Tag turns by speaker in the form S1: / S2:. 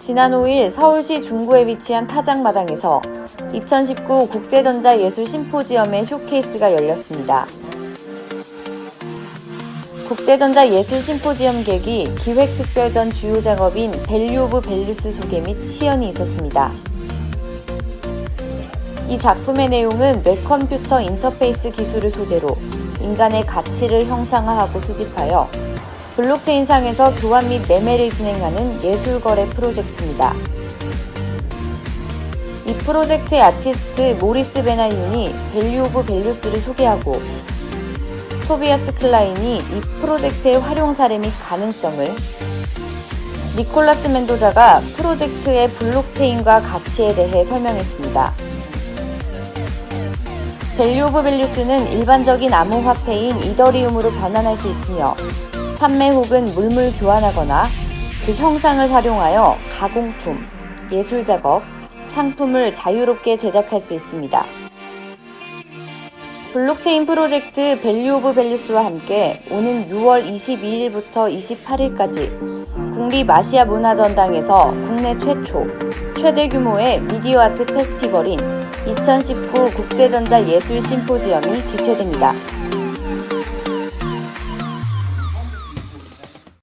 S1: 지난 5일 서울시 중구에 위치한 타작마당에서 2019 국제전자 예술 심포지엄의 쇼케이스가 열렸습니다. 국제전자 예술 심포지엄 계기 기획특별전 주요 작업인 밸류 오브 밸류스 소개 및 시연이 있었습니다. 이 작품의 내용은 뇌컴퓨터 인터페이스 기술을 소재로 인간의 가치를 형상화하고 수집하여 블록체인상에서 교환 및 매매를 진행하는 예술거래 프로젝트입니다. 이 프로젝트의 아티스트 모리스 베나윤이 밸류 오브 밸류스를 소개하고 토비아스 클라인이 이 프로젝트의 활용 사례 및 가능성을 니콜라스 멘도자가 프로젝트의 블록체인과 가치에 대해 설명했습니다. 밸류 오브 밸류스는 일반적인 암호화폐인 이더리움으로 변환할 수 있으며 판매 혹은 물물 교환하거나 그 형상을 활용하여 가공품, 예술 작업, 상품을 자유롭게 제작할 수 있습니다. 블록체인 프로젝트 밸류 오브 밸류스와 함께 오는 6월 22일부터 28일까지 국립 아시아 문화전당에서 국내 최초, 최대 규모의 미디어 아트 페스티벌인 2019 국제전자 예술 심포지엄이 개최됩니다.